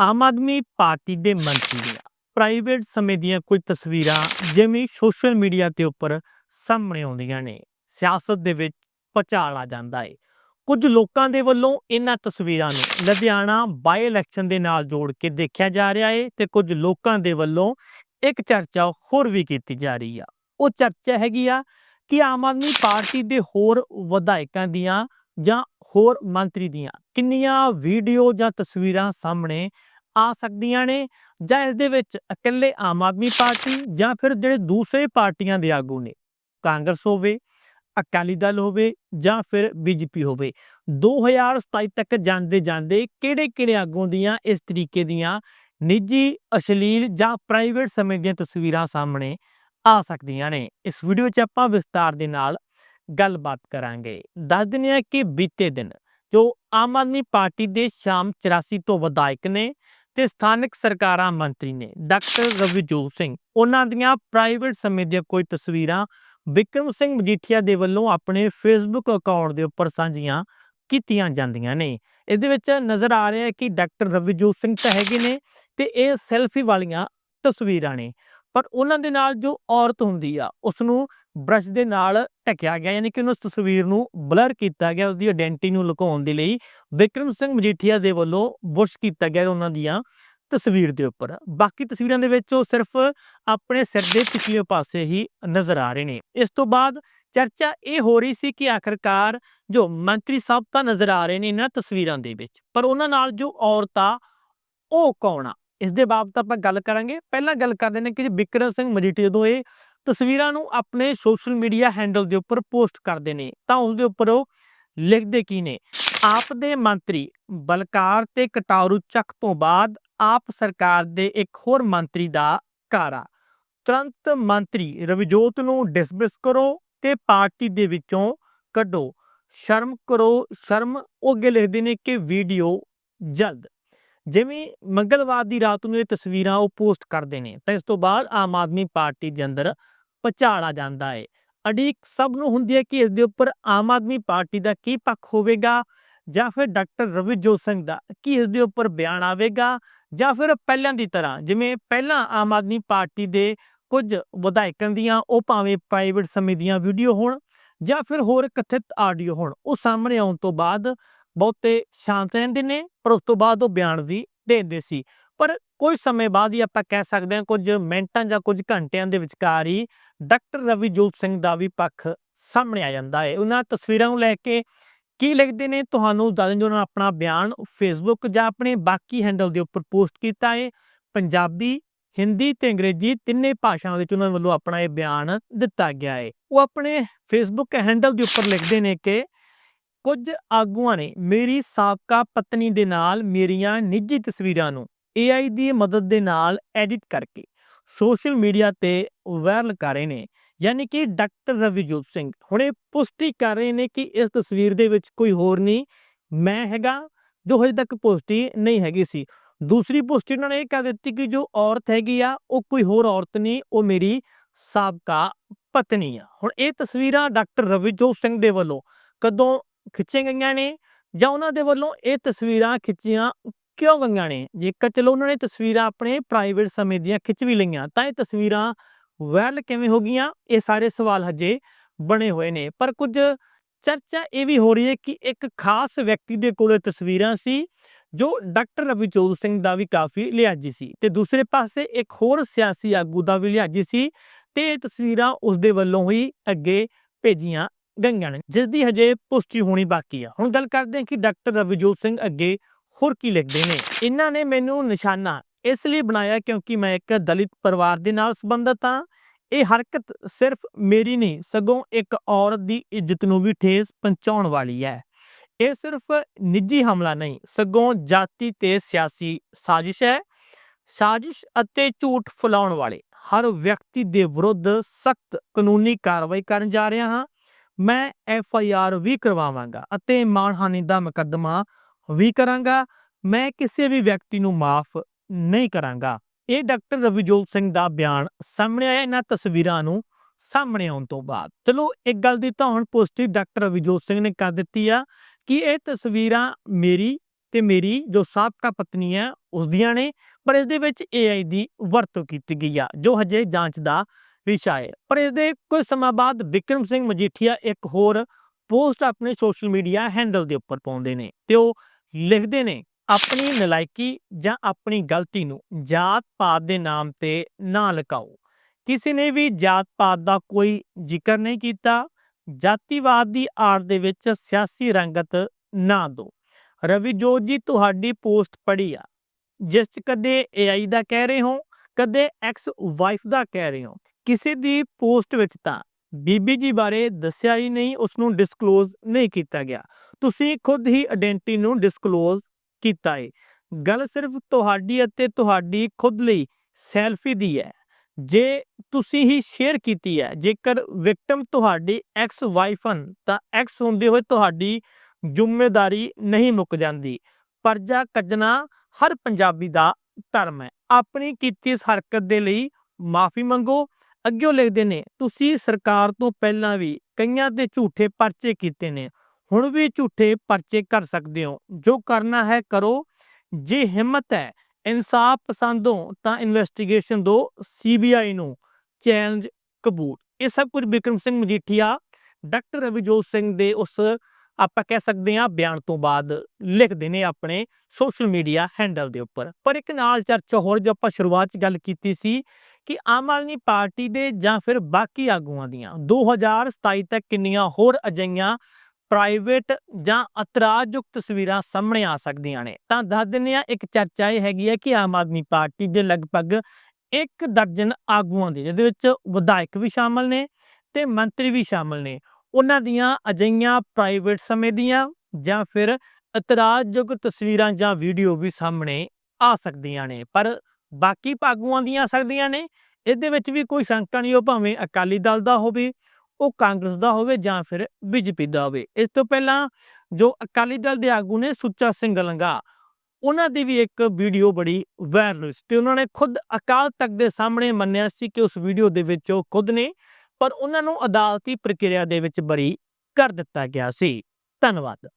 Aam Aadmi party ਦੇ ਮੰਤਰੀ ਦੀਆਂ ਪ੍ਰਾਈਵੇਟ ਸਮੇਂ ਦੀਆਂ ਕੁਝ ਤਸਵੀਰਾਂ ਜਿਵੇਂ ਸੋਸ਼ਲ ਮੀਡੀਆ ਤੇ ਉੱਪਰ ਸਾਹਮਣੇ ਆਉਂਦੀਆਂ ਨੇ। ਸਿਆਸਤ ਦੇ ਵਿੱਚ ਭੁਚਾਲ ਆ ਜਾਂਦਾ ਹੈ ਕੁਝ ਲੋਕਾਂ ਦੇ ਵੱਲੋਂ ਇਹਨਾਂ ਤਸਵੀਰਾਂ ਨੂੰ ਲੁਧਿਆਣਾ ਬਾਈ ਇਲੈਕਸ਼ਨ ਦੇ ਨਾਲ ਜੋੜ ਕੇ ਦੇਖਿਆ ਜਾ ਰਿਹਾ ਹੈ ਤੇ ਕੁਝ ਲੋਕਾਂ ਦੇ ਵੱਲੋਂ ਇੱਕ ਚਰਚਾ ਹੋਰ ਵੀ ਕੀਤੀ ਜਾ ਰਹੀ ਆ। ਉਹ ਚਰਚਾ ਹੈਗੀ ਆ ਕਿ ਆਮ ਆਦਮੀ ਪਾਰਟੀ ਦੇ ਹੋਰ ਵਿਧਾਇਕਾਂ ਦੀਆਂ ਜਾਂ ਹੋਰ ਮੰਤਰੀ ਦੀਆਂ ਕਿੰਨੀਆਂ ਵੀਡੀਓ ਜਾਂ ਤਸਵੀਰਾਂ ਸਾਹਮਣੇ ਆ ਸਕਦੀਆਂ ਨੇ ਜਾਂ ਇਸ ਦੇ ਵਿੱਚ ਇਕੱਲੇ ਆਮ ਆਦਮੀ ਪਾਰਟੀ ਜਾਂ ਫਿਰ ਜਿਹੜੇ ਦੂਸਰੇ ਪਾਰਟੀਆਂ ਦੇ ਆਗੂ ਨੇ। ਕਾਂਗਰਸ ਹੋਵੇ, ਅਕਾਲੀ ਦਲ ਹੋਵੇ ਜਾਂ ਫਿਰ ਬੀਜੇਪੀ ਹੋਵੇ। 2027 ਤੱਕ ਜਾਂਦੇ ਜਾਂਦੇ ਕਿਹੜੇ ਕਿਹੜੇ ਆਗੂਆਂ ਦੀਆਂ ਇਸ ਤਰੀਕੇ ਦੀਆਂ ਨਿੱਜੀ, ਅਸ਼ਲੀਲ ਜਾਂ ਪ੍ਰਾਈਵੇਟ ਸਮੇਂ ਦੀਆਂ ਤਸਵੀਰਾਂ ਸਾਹਮਣੇ ਆ ਸਕਦੀਆਂ ਨੇ? ਇਸ ਵੀਡੀਓ 'ਚ ਆਪਾਂ ਵਿਸਤਾਰ ਦੇ ਨਾਲ ਗੱਲਬਾਤ ਕਰਾਂਗੇ। ਦੱਸ ਦਿੰਦੇ ਹਾਂ ਕਿ ਬੀਤੇ ਦਿਨ ਜੋ ਆਮ ਆਦਮੀ ਪਾਰਟੀ ਦੇ ਸ਼ਾਮ 84 ਤੋਂ ਵਿਧਾਇਕ ਨੇ ਤੇ ਸਥਾਨਕ ਸਰਕਾਰਾਂ ਮੰਤਰੀ ਨੇ ਡਾਕਟਰ ਰਵਿਜੋਤ ਸਿੰਘ, ਉਹਨਾਂ ਦੀਆਂ ਪ੍ਰਾਈਵੇਟ ਸਮੇਂ ਦੀਆਂ ਕੋਈ ਤਸਵੀਰਾਂ ਵਿਕਰਮ ਸਿੰਘ ਮਜੀਠੀਆ ਦੇ ਵੱਲੋਂ ਆਪਣੇ ਫੇਸਬੁੱਕ ਅਕਾਊਂਟ ਦੇ ਉੱਪਰ ਸਾਂਝੀਆਂ ਕੀਤੀਆਂ ਜਾਂਦੀਆਂ ਨੇ। ਇਹਦੇ ਵਿੱਚ ਨਜ਼ਰ ਆ ਰਿਹਾ ਹੈ ਕਿ ਡਾਕਟਰ ਰਵਿਜੋਤ ਸਿੰਘ ਤਾਂ ਹੈਗੇ ਨੇ ਤੇ ਇਹ ਸੈਲਫੀ ਵਾਲੀਆਂ ਤਸਵੀਰਾਂ ਨੇ। ਪਰ ਉਹਨਾਂ ਦੇ ਨਾਲ ਜੋ ਔਰਤ ਹੁੰਦੀ ਆ ਉਸ ਨੂੰ ਬ੍ਰਸ਼ ਦੇ ਨਾਲ ਢਕਿਆ ਗਿਆ, ਯਾਨੀ ਕਿ ਉਹਨੂੰ ਉਸ ਤਸਵੀਰ ਨੂੰ ਬਲਰ ਕੀਤਾ ਗਿਆ, ਉਹਦੀ ਆਇਡੈਂਟੀ ਨੂੰ ਲੁਕਾਉਣ ਦੇ ਲਈ ਵਿਕਰਮ ਸਿੰਘ ਮਜੀਠੀਆ ਦੇ ਵੱਲੋਂ ਬੁਸ਼ ਕੀਤਾ ਗਿਆ ਉਹਨਾਂ ਦੀਆਂ ਤਸਵੀਰ ਦੇ ਉੱਪਰ। ਬਾਕੀ ਤਸਵੀਰਾਂ ਦੇ ਵਿੱਚ ਉਹ ਸਿਰਫ ਆਪਣੇ ਸਿਰ ਦੇ ਪਿਛਲੇ ਪਾਸੇ ਹੀ ਨਜ਼ਰ ਆ ਰਹੇ ਨੇ। ਇਸ ਤੋਂ ਬਾਅਦ ਚਰਚਾ ਇਹ ਹੋ ਰਹੀ ਸੀ ਕਿ ਆਖਰਕਾਰ ਜੋ ਮੰਤਰੀ ਸਾਹਿਬ ਤਾਂ ਨਜ਼ਰ ਆ ਰਹੇ ਨੇ ਇਹਨਾਂ ਤਸਵੀਰਾਂ ਦੇ ਵਿੱਚ, ਪਰ ਉਹਨਾਂ ਨਾਲ ਜੋ ਔਰਤ ਆ, ਉਹ ਕੌਣ ਆ? ਇਸ ਦੇ ਬਾਬਤ ਆਪਾਂ ਗੱਲ ਕਰਾਂਗੇ। ਪਹਿਲਾਂ ਗੱਲ ਕਰਦੇ ਨੇ ਕਿ ਵਿਕਰਮ ਸਿੰਘ ਮਜੀਠੀਆ ਜਦੋਂ ਇਹ ਤਸਵੀਰਾਂ ਨੂੰ ਆਪਣੇ ਸੋਸ਼ਲ ਮੀਡੀਆ ਹੈਂਡਲ ਦੇ ਉੱਪਰ ਪੋਸਟ ਕਰਦੇ ਨੇ। ਤਾਂ ਉਸ ਦੇ ਉੱਪਰ ਉਹ ਲਿਖਦੇ ਕੀ ਨੇ? ਆਪ ਦੇ ਮੰਤਰੀ ਬਲਕਾਰ ਤੇ ਕਟਾਰੂ ਚੱਕ ਤੋਂ ਬਾਅਦ ਆਪ ਸਰਕਾਰ ਦੇ ਇੱਕ ਹੋਰ ਮੰਤਰੀ ਦਾ ਕਾਰਾ ਤੁਰੰਤ ਮੰਤਰੀ ਰਵਜੋਤ ਨੂੰ ਡਿਸਮਿਸ ਕਰੋ ਤੇ ਪਾਰਟੀ ਦੇ ਵਿੱਚੋਂ ਕੱਢੋ। ਸ਼ਰਮ ਕਰੋ, ਸ਼ਰਮ। ਉਹ ਅੱਗੇ ਲਿਖਦੇ ਨੇ ਕਿ ਵੀਡੀਓ ਜਲਦ ਜਿਵੇਂ ਮੰਗਲਵਾਰ ਦੀ ਰਾਤ ਨੂੰ ਇਹ ਤਸਵੀਰਾਂ ਉਹ ਪੋਸਟ ਕਰਦੇ ਨੇ, ਤਾਂ ਇਸ ਤੋਂ ਬਾਅਦ ਆਮ ਆਦਮੀ ਪਾਰਟੀ ਦੇ ਅੰਦਰ ਭੁਚਾਲ ਜਾਂਦਾ ਹੈ ਅੜੀਕ ਸਭ ਨੂੰ ਹੁੰਦੀ ਹੈ ਕਿ ਇਸ ਦੇ ਉੱਪਰ ਆਮ ਆਦਮੀ ਪਾਰਟੀ ਦਾ ਕੀ ਪੱਖ ਹੋਵੇਗਾ ਜਾਂ ਫਿਰ ਡਾਕਟਰ ਰਵਿਜੋਤ ਸਿੰਘ ਦਾ ਕੀ ਇਸ ਦੇ ਉੱਪਰ ਬਿਆਨ ਆਵੇਗਾ ਜਾਂ ਫਿਰ ਪਹਿਲਾਂ ਦੀ ਤਰ੍ਹਾਂ ਜਿਵੇਂ ਪਹਿਲਾਂ ਆਮ ਆਦਮੀ ਪਾਰਟੀ ਦੇ ਕੁਝ ਵਿਧਾਇਕਾਂ ਦੀਆਂ ਉਹ ਭਾਵੇਂ ਪ੍ਰਾਈਵੇਟ ਸਮੇਂ ਦੀਆਂ ਵੀਡੀਓ ਹੋਣ ਜਾਂ ਫਿਰ ਹੋਰ ਕਥਿਤ ਆਡੀਓ ਹੋਣ, ਉਹ ਸਾਹਮਣੇ ਆਉਣ ਤੋਂ ਬਾਅਦ ਬਹੁਤੇ ਸ਼ਾਂਤ ਰਹਿੰਦੇ ਨੇ, ਪਰ ਉਸ ਤੋਂ ਬਾਅਦ ਉਹ ਬਿਆਨ ਵੀ ਦਿੰਦੇ ਸੀ। ਪਰ ਕੁਝ ਸਮੇਂ ਬਾਅਦ ਹੀ ਆਪਾਂ ਕਹਿ ਸਕਦੇ ਹਾਂ, ਕੁਝ ਮਿੰਟਾਂ ਜਾਂ ਕੁਝ ਘੰਟਿਆਂ ਦੇ ਵਿਚਕਾਰ ਹੀ ਡਾਕਟਰ ਰਵੀਜੋਤ ਸਿੰਘ ਦਾ ਵੀ ਪੱਖ ਸਾਹਮਣੇ ਆ ਜਾਂਦਾ ਹੈ ਉਹਨਾਂ ਤਸਵੀਰਾਂ ਨੂੰ ਲੈ ਕੇ ਕੀ ਲਿਖਦੇ ਨੇ, ਤੁਹਾਨੂੰ ਦੱਸ ਦਿੰਦੇ ਉਹਨਾਂ ਆਪਣਾ ਬਿਆਨ ਫੇਸਬੁੱਕ ਜਾਂ ਆਪਣੇ ਬਾਕੀ ਹੈਂਡਲ ਦੇ ਉੱਪਰ ਪੋਸਟ ਕੀਤਾ ਹੈ ਪੰਜਾਬੀ, ਹਿੰਦੀ ਤੇ ਅੰਗਰੇਜ਼ੀ ਤਿੰਨੇ ਭਾਸ਼ਾਵਾਂ ਵਿੱਚ ਉਹਨਾਂ ਵੱਲੋਂ ਆਪਣਾ ਇਹ ਬਿਆਨ ਦਿੱਤਾ ਗਿਆ ਹੈ ਉਹ ਆਪਣੇ ਫੇਸਬੁੱਕ ਹੈਂਡਲ ਦੇ ਉੱਪਰ ਲਿਖਦੇ ਨੇ ਕਿ ਕੁਝ ਆਗੂਆਂ ਨੇ ਮੇਰੀ ਸਾਬਕਾ ਪਤਨੀ ਦੇ ਨਾਲ ਮੇਰੀਆਂ ਨਿੱਜੀ ਤਸਵੀਰਾਂ ਨੂੰ AI ਦੀ ਮਦਦ ਦੇ ਨਾਲ ਐਡਿਟ ਕਰਕੇ ਸੋਸ਼ਲ ਮੀਡੀਆ ਤੇ ਵਾਇਰਲ ਕਰ ਰਹੇ ਨੇ, ਯਾਨੀ ਕਿ ਡਾਕਟਰ ਰਵਿਜੋਤ ਸਿੰਘ। ਹੁਣੇ ਪੁਸ਼ਟੀ ਕਰ ਰਹੇ ਨੇ ਕਿ ਇਸ ਤਸਵੀਰ ਦੇ ਵਿੱਚ ਕੋਈ ਹੋਰ ਨਹੀਂ, ਮੈਂ ਹੈਗਾ, ਜੋ ਹਜੇ ਤੱਕ ਪੁਸ਼ਟੀ ਨਹੀਂ ਹੈਗੀ ਸੀ। ਦੂਸਰੀ ਪੁਸ਼ਟੀ ਉਹਨਾਂ ਨੇ ਇਹ ਕਹਿ ਦਿੱਤੀ ਕਿ ਜੋ ਔਰਤ ਹੈਗੀ ਆ, ਉਹ ਕੋਈ ਹੋਰ ਔਰਤ ਨਹੀਂ, ਉਹ ਮੇਰੀ ਸਾਬਕਾ ਪਤਨੀ ਆ। ਹੁਣ ਇਹ ਤਸਵੀਰਾਂ ਡਾਕਟਰ ਰਵਿਜੋਤ ਸਿੰਘ ਦੇ ਵੱਲੋਂ ਕਦੋਂ ਖਿੱਚੀਆਂ ਗਈਆਂ ਨੇ ਜਾਂ ਉਹਨਾਂ ਦੇ ਵੱਲੋਂ ਇਹ ਤਸਵੀਰਾਂ ਖਿੱਚੀਆਂ ਕਿਉਂ ਗਈਆਂ ਨੇ? ਜੇਕਰ ਚਲੋ ਉਹਨਾਂ ਨੇ ਤਸਵੀਰਾਂ ਆਪਣੇ ਪ੍ਰਾਈਵੇਟ ਸਮੇਂ ਦੀਆਂ ਖਿੱਚ ਵੀ ਲਈਆਂ, ਤਾਂ ਇਹ ਤਸਵੀਰਾਂ ਵਾਇਰਲ ਕਿਵੇਂ ਹੋ ਗਈਆਂ? ਇਹ ਸਾਰੇ ਸਵਾਲ ਹਜੇ ਬਣੇ ਹੋਏ ਨੇ। ਪਰ ਕੁਝ ਚਰਚਾ ਇਹ ਵੀ ਹੋ ਰਹੀ ਹੈ ਕਿ ਇੱਕ ਖਾਸ ਵਿਅਕਤੀ ਦੇ ਕੋਲੇ ਤਸਵੀਰਾਂ ਸੀ, ਜੋ ਡਾਕਟਰ ਰਵਿਚੋਲ ਸਿੰਘ ਦਾ ਵੀ ਕਾਫੀ ਲਿਆਜੀ ਸੀ ਤੇ ਦੂਸਰੇ ਪਾਸੇ ਇੱਕ ਹੋਰ ਸਿਆਸੀ ਆਗੂ ਦਾ ਵੀ ਲਿਆਜੀ ਸੀ ਤੇ ਇਹ ਤਸਵੀਰਾਂ ਉਸ ਦੇ ਵੱਲੋਂ ਹੀ ਅੱਗੇ ਭੇਜੀਆਂ ਗਈਆਂ ਨੇ ਜਿਸ ਦੀ ਹਜੇ ਪੁਸ਼ਟੀ ਹੋਣੀ ਬਾਕੀ ਆ। ਹੁਣ ਗੱਲ ਕਰਦੇ ਹਾਂ ਕਿ ਡਾਕਟਰ ਰਵਿਜੋਤ ਸਿੰਘ ਅੱਗੇ ਹੋਰ ਕੀ ਲਿਖਦੇ ਨੇ। ਇਹਨਾਂ ਨੇ ਮੈਨੂੰ ਨਿਸ਼ਾਨਾ ਇਸ ਲਈ ਬਣਾਇਆ ਕਿਉਂਕਿ ਮੈਂ ਇੱਕ ਦਲਿਤ ਪਰਿਵਾਰ ਦੇ ਨਾਲ ਸੰਬੰਧਿਤ ਹਾਂ। ਇਹ ਹਰਕਤ ਸਿਰਫ ਮੇਰੀ ਨਹੀਂ, ਸਗੋਂ ਇੱਕ ਔਰਤ ਦੀ ਇੱਜ਼ਤ ਨੂੰ ਵੀ ਠੇਸ ਪਹੁੰਚਾਉਣ ਵਾਲੀ ਹੈ। ਇਹ ਸਿਰਫ ਨਿੱਜੀ ਹਮਲਾ ਨਹੀਂ, ਸਗੋਂ ਜਾਤੀ ਤੇ ਸਿਆਸੀ ਸਾਜ਼ਿਸ਼ ਹੈ। ਸਾਜ਼ਿਸ਼ ਅਤੇ ਝੂਠ ਫੈਲਾਉਣ ਵਾਲੇ ਹਰ ਵਿਅਕਤੀ ਦੇ ਵਿਰੁੱਧ ਸਖਤ ਕਾਨੂੰਨੀ ਕਾਰਵਾਈ ਕਰਨ ਜਾ ਰਿਹਾ ਹਾਂ। ਮੈਂ ਐਫ ਆਈ ਆਰ ਵੀ ਕਰਵਾਵਾਂਗਾ ਅਤੇ ਮਾਨਹਾਨੀ ਦਾ ਮੁਕੱਦਮਾ ਵੀ ਕਰਾਂਗਾ। ਮੈਂ ਕਿਸੇ ਵੀ ਵਿਅਕਤੀ ਨੂੰ ਮਾਫ ਨਹੀਂ ਕਰਾਂਗਾ। ਇਹ ਡਾਕਟਰ ਰਵਿਜੋਤ ਸਿੰਘ ਦਾ ਬਿਆਨ ਸਾਹਮਣੇ ਆਇਆ। ਇਹਨਾਂ ਤਸਵੀਰਾਂ ਨੂੰ ਸਾਹਮਣੇ ਆਉਣ ਤੋਂ ਬਾਅਦ। ਚਲੋ, ਇੱਕ ਗੱਲ ਦੀ ਤਾਂ ਹੁਣ ਪੁਸ਼ਟੀ ਡਾਕਟਰ ਰਵਿਜੋਤ ਸਿੰਘ ਨੇ ਕਰ ਦਿੱਤੀ ਆ ਕਿ ਇਹ ਤਸਵੀਰਾਂ ਮੇਰੀ ਤੇ ਮੇਰੀ ਜੋ ਸਾਬਕਾ ਪਤਨੀ ਹੈ ਉਸ ਦੀਆਂ ਨੇ, ਪਰ ਇਸ ਦੇ ਵਿੱਚ AI ਦੀ ਵਰਤੋਂ ਕੀਤੀ ਗਈ ਆ, ਜੋ ਹਜੇ ਜਾਂਚ ਦਾ ਵਿਸ਼ਾ ਹੈ ਪਰ ਇਸ ਦੇ ਕੁਝ ਸਮਾਂ ਬਾਅਦ ਵਿਕਰਮ ਸਿੰਘ ਮਜੀਠੀਆ ਇੱਕ ਹੋਰ ਪੋਸਟ ਆਪਣੇ ਸੋਸ਼ਲ ਮੀਡੀਆ ਹੈਂਡਲ ਦੇ ਉੱਪਰ ਪਾਉਂਦੇ ਨੇ ਤੇ ਉਹ ਲਿਖਦੇ ਨੇ, ਆਪਣੀ ਨਲਾਇਕੀ ਜਾਂ ਆਪਣੀ ਗਲਤੀ ਨੂੰ ਜਾਤ ਪਾਤ ਦੇ ਨਾਮ ਤੇ ਨਾ ਲਗਾਓ ਕਿਸੇ ਨੇ ਵੀ ਜਾਤ ਪਾਤ ਦਾ ਕੋਈ ਜ਼ਿਕਰ ਨਹੀਂ ਕੀਤਾ। ਜਾਤੀਵਾਦ ਦੀ ਆੜ ਦੇ ਵਿੱਚ ਸਿਆਸੀ ਰੰਗਤ ਨਾ ਦਿਓ ਰਵੀ ਜੋਤ ਜੀ, ਤੁਹਾਡੀ ਪੋਸਟ ਪੜ੍ਹੀ ਆ। ਜਿਸ 'ਚ ਕਦੇ AI ਦਾ ਕਹਿ ਰਹੇ ਹੋ, ਕਦੇ ਐਕਸ ਵਾਈਫ ਦਾ ਕਹਿ ਰਹੇ ਹੋ। ਕਿਸੇ ਦੀ ਪੋਸਟ ਵਿੱਚ ਤਾਂ ਬੀਬੀ ਜੀ ਬਾਰੇ ਦੱਸਿਆ ਹੀ ਨਹੀਂ ਉਸ ਨੂੰ ਡਿਸਕਲੋਜ਼ ਨਹੀਂ ਕੀਤਾ ਗਿਆ। ਤੁਸੀਂ ਖੁਦ ਹੀ ਆਇਡੈਂਟੀ ਨੂੰ ਡਿਸਕਲੋਜ਼ ਕੀਤਾ ਹੈ ਗੱਲ ਸਿਰਫ ਤੁਹਾਡੀ ਅਤੇ ਤੁਹਾਡੀ ਖੁਦ ਲਈ ਸੈਲਫੀ ਦੀ ਹੈ। ਜੇ ਤੁਸੀਂ ਹੀ ਸ਼ੇਅਰ ਕੀਤੀ ਹੈ, ਜੇਕਰ ਵਿਕਟਮ ਤੁਹਾਡੀ ਐਕਸ ਵਾਈਫ ਹਨ, ਤਾਂ ਐਕਸ ਹੁੰਦੇ ਹੋਏ ਤੁਹਾਡੀ ਜ਼ਿੰਮੇਵਾਰੀ ਨਹੀਂ ਮੁੱਕ ਜਾਂਦੀ। ਪਰਜਾ ਕੱਜਣਾ ਹਰ ਪੰਜਾਬੀ ਦਾ ਧਰਮ ਹੈ। ਆਪਣੀ ਕੀਤੀ ਇਸ ਹਰਕਤ ਦੇ ਲਈ ਮਾਫੀ ਮੰਗੋ ਅੱਗੇ ਲਿਖਦੇ ਨੇ, ਤੁਸੀਂ ਸਰਕਾਰ ਤੋਂ ਪਹਿਲਾਂ ਵੀ ਕਈਆਂ ਦੇ ਝੂਠੇ ਪਰਚੇ ਕੀਤੇ ਨੇ। ਹੁਣ ਵੀ ਝੂਠੇ ਪਰਚੇ ਕਰ ਸਕਦੇ ਹੋ। ਜੋ ਕਰਨਾ ਹੈ ਕਰੋ। ਜੇ ਹਿੰਮਤ ਹੈ, ਇਨਸਾਫ ਪਸੰਦ ਹੋ ਤਾਂ ਇਨਵੈਸਟੀਗੇਸ਼ਨ ਦੋ ਸੀਬੀਆਈ ਨੂੰ। ਚੈਲੰਜ ਕਬੂਲ। ਇਹ ਸਭ ਕੁਝ ਵਿਕਰਮ ਸਿੰਘ ਮਜੀਠੀਆ, ਡਾਕਟਰ ਰਵਿਜੋਤ ਸਿੰਘ ਦੇ ਉਸ ਆਪਾਂ ਕਹਿ ਸਕਦੇ ਹਾਂ ਬਿਆਨ ਤੋਂ ਬਾਅਦ ਲਿਖਦੇ ਨੇ ਆਪਣੇ ਸੋਸ਼ਲ ਮੀਡੀਆ ਹੈਂਡਲ ਦੇ ਉੱਪਰ। ਪਰ ਇੱਕ ਨਾਲ ਚਰਚਾ ਹੋਰ ਜੋ ਆਪਾਂ ਸ਼ੁਰੂਆਤ 'ਚ ਗੱਲ ਕੀਤੀ ਸੀ ਕਿ ਆਮ ਆਦਮੀ ਪਾਰਟੀ ਦੇ ਜਾਂ ਫਿਰ ਬਾਕੀ ਆਗੂਆਂ ਦੀਆਂ। 2027 ਤੱਕ ਕਿੰਨੀਆਂ ਹੋਰ ਅਜਿਹੀਆਂ ਪ੍ਰਾਈਵੇਟ ਜਾਂ ਇਤਰਾਜ਼ਯੁਕਤ ਤਸਵੀਰਾਂ ਸਾਹਮਣੇ ਆ ਸਕਦੀਆਂ ਨੇ। ਤਾਂ ਦੱਸ ਦਿੰਦੇ ਆ ਇੱਕ ਚਰਚਾ ਇਹ ਹੈਗੀ ਹੈ ਕਿ ਆਮ ਆਦਮੀ ਪਾਰਟੀ ਦੇ ਲਗਭਗ ਇੱਕ ਦਰਜਨ ਆਗੂਆਂ ਦੇ, ਜਿਹਦੇ ਵਿੱਚ ਵਿਧਾਇਕ ਵੀ ਸ਼ਾਮਲ ਨੇ ਤੇ ਮੰਤਰੀ ਵੀ ਸ਼ਾਮਲ ਨੇ। ਉਹਨਾਂ ਦੀਆਂ ਅਜਿਹੀਆਂ ਪ੍ਰਾਈਵੇਟ ਸਮੇਂ ਦੀਆਂ ਜਾਂ ਫਿਰ ਇਤਰਾਜ਼ਯੋਗ ਤਸਵੀਰਾਂ ਜਾਂ ਵੀਡੀਓ ਵੀ ਸਾਹਮਣੇ ਆ ਸਕਦੀਆਂ ਨੇ, ਪਰ ਬਾਕੀ ਆਗੂਆਂ ਦੀਆਂ ਸਕਦੀਆਂ ਨੇ। ਇਹਦੇ ਵਿੱਚ ਵੀ ਕੋਈ ਸ਼ੰਕਾ ਨਹੀਂ, ਉਹ ਭਾਵੇਂ ਅਕਾਲੀ ਦਲ ਦਾ ਹੋਵੇ, ਉਹ ਕਾਂਗਰਸ ਦਾ ਹੋਵੇ ਜਾਂ ਫਿਰ ਬੀਜੇਪੀ ਦਾ ਹੋਵੇ। ਇਸ ਤੋਂ ਪਹਿਲਾਂ ਜੋ ਅਕਾਲੀ ਦਲ ਦੇ ਆਗੂ ਨੇ ਸੁੱਚਾ ਸਿੰਘ ਲੰਗਾ, ਉਹਨਾਂ ਦੀ ਵੀ ਇੱਕ ਵੀਡੀਓ ਬੜੀ ਵਾਇਰਲ ਸੀ ਤੇ ਉਹਨਾਂ ਨੇ ਖੁਦ ਅਕਾਲ ਤਖਤ ਦੇ ਸਾਹਮਣੇ ਮੰਨਿਆ ਸੀ ਕਿ ਉਸ ਵੀਡੀਓ ਦੇ ਵਿੱਚ ਉਹ ਖੁਦ ਨੇ ਪਰ ਉਹਨਾਂ ਨੂੰ ਅਦਾਲਤੀ ਪ੍ਰਕਿਰਿਆ ਦੇ ਵਿੱਚ ਬਰੀ ਕਰ ਦਿੱਤਾ ਗਿਆ ਸੀ। ਧੰਨਵਾਦ।